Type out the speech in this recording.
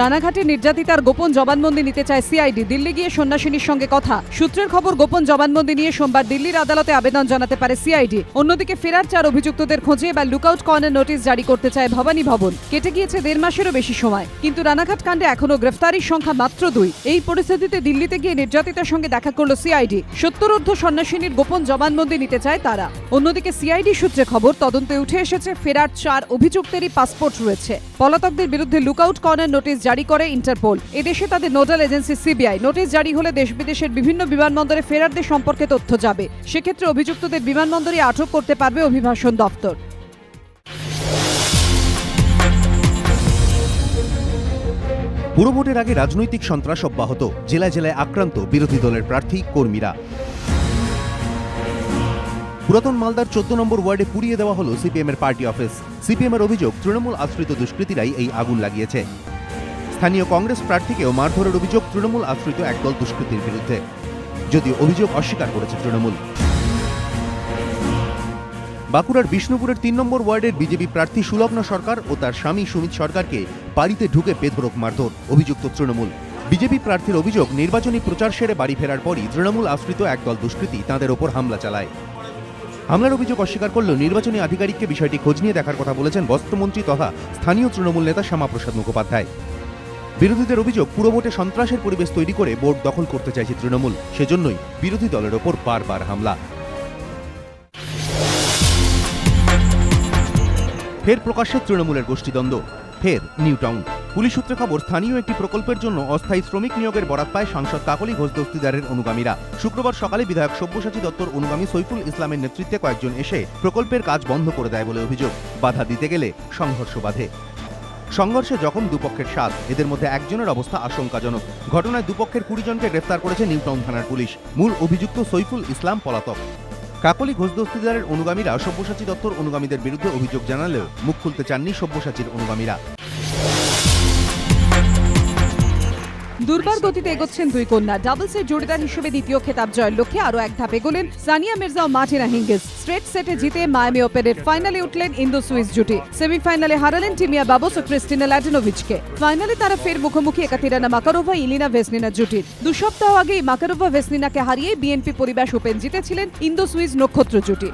রানাঘাটে নির্যাতিতার গোপন জবানবন্দি নিতে চায় সিআইডি। দিল্লি গিয়ে সন্ন্যাসিনীর সঙ্গে কথা। সূত্রের খবর, গোপন জবানবন্দি নিয়ে সোমবার দিল্লির আদালতে আবেদন জানাতে পারে সিআইডি। অন্যদিকে ফেরার চার অভিযুক্তদের খোঁজে এবার লুকআউট কর্নার নোটিশ জারি করতে চায় ভবানী ভবন। কেটে গিয়েছে দেড় মাসেরও বেশি সময়। কিন্তু রানাঘাট কাণ্ডে এখনও গ্রেফতারির সংখ্যা মাত্র দুই। এই পরিস্থিতিতে দিল্লিতে গিয়ে নির্যাতিতার সঙ্গে দেখা করল সিআইডি। সত্তরোর্ধ সন্ন্যাসিনীর গোপন জবানবন্দি নিতে চায় তারা। অন্যদিকে সিআইডি সূত্রে খবর, তদন্তে উঠে এসেছে ফেরার চার অভিযুক্তেরই পাসপোর্ট রয়েছে। পলাতকদের বিরুদ্ধে লুকআউট কর্নার নোটিশ জারি করে ইন্টারপোল। এদেশে তাদের নোডাল এজেন্সি সিবিআই। নোটিশ জারি হলে দেশ বিদেশের বিভিন্ন বিমানবন্দরে ফেরারদের সম্পর্কে তথ্য যাবে। সেক্ষেত্রে অভিযুক্তদের বিমানবন্দরে আটক করতে পারবে অভিবাসন দপ্তর। পুরভোটের আগে রাজনৈতিক সন্ত্রাস অব্যাহত। জেলায় জেলায় আক্রান্ত বিরোধী দলের প্রার্থী, কর্মীরা। পুরাতন মালদার চোদ্দ নম্বর ওয়ার্ডে পুড়িয়ে দেওয়া হলো সিপিএম এর পার্টি অফিস। সিপিএম এর অভিযোগ, তৃণমূল আশ্রিত দুষ্কৃতীরাই এই আগুন লাগিয়েছে। স্থানীয় কংগ্রেস প্রার্থীকেও মারধরের অভিযোগ তৃণমূল আশ্রিত একদল দুষ্কৃতির বিরুদ্ধে। যদিও অভিযোগ অস্বীকার করেছে তৃণমূল। বাঁকুড়ার বিষ্ণুপুরের তিন নম্বর ওয়ার্ডের বিজেপি প্রার্থী সুলগ্ন সরকার ও তার স্বামী সুমিত সরকারকে বাড়িতে ঢুকে বেধরক মারধর, অভিযুক্ত তৃণমূল। বিজেপি প্রার্থীর অভিযোগ, নির্বাচনী প্রচার সেরে বাড়ি ফেরার পরই তৃণমূল আশ্রিত একদল দুষ্কৃতী তাঁদের ওপর হামলা চালায়। হামলার অভিযোগ অস্বীকার করলেও নির্বাচনী আধিকারিককে বিষয়টি খোঁজ নিয়ে দেখার কথা বলেছেন বস্ত্রমন্ত্রী তথা স্থানীয় তৃণমূল নেতা শ্যামাপ্রসাদ মুখোপাধ্যায়। বিরোধীদের অভিযোগ পুরো ভোটে সন্ত্রাসের পরিবেশ তৈরি করে ভোট দখল করতে চাইছে তৃণমূল। সেজন্যই বিরোধী দলের ওপর বারবার হামলা। ফের প্রকাশ্যে তৃণমূলের গোষ্ঠীদ্বন্দ্ব। ফের নিউ টাউন। পুলিশ সূত্রে খবর, স্থানীয় একটি প্রকল্পের জন্য অস্থায়ী শ্রমিক নিয়োগের বরাত পায় সাংসদ কাকলি ঘোষ দস্তিদারের অনুগামীরা। শুক্রবার সকালে বিধায়ক সব্যসাচী দত্তর অনুগামী সৈফুল ইসলামের নেতৃত্বে কয়েকজন এসে প্রকল্পের কাজ বন্ধ করে দেয় বলে অভিযোগ। বাধা দিতে গেলে সংঘর্ষ বাধে। সংঘর্ষে জখম দুপক্ষের সাত। এদের মধ্যে একজনের অবস্থা আশঙ্কাজনক। ঘটনায় দুপক্ষের কুড়ি জনকে গ্রেফতার করেছে নিউটাউন থানার পুলিশ। মূল অভিযুক্ত সৈফুল ইসলাম পলাতক। কাকলি ঘোষদস্তিদারের অনুগামীরা সব্যসাচী দত্তর অনুগামীদের বিরুদ্ধে অভিযোগ জানালেও মুখ খুলতে চাননি সব্যসাচীর অনুগামীরা। দুর্বার গতিতে এগোচ্ছেন দুই কন্যা। ডাবলসের জোড়িদার হিসেবে দ্বিতীয় খেতাব জয়ের লক্ষ্যে আরও এক ধাপ এগোলেন সানিয়া মির্জা ও মার্টিনা হিঙ্গিস। স্ট্রেট সেটে জিতে মায়ামি ওপেনের ফাইনালে উঠলেন ইন্দো সুইস জুটি। সেমিফাইনালে হারালেন টিমিয়া বাবস ও ক্রিস্টিনা ল্যাটিনোভিচকে। ফাইনালে তারা ফের মুখোমুখি একাতিরানা মাকারোভা, ইলিনা ভেসনিনা জুটির। দু সপ্তাহ আগেই মাকারোভা ভেসনিনাকে হারিয়ে বিএনপি পরিবেশ ওপেন জিতেছিলেন ইন্দো সুইস নক্ষত্র জুটি।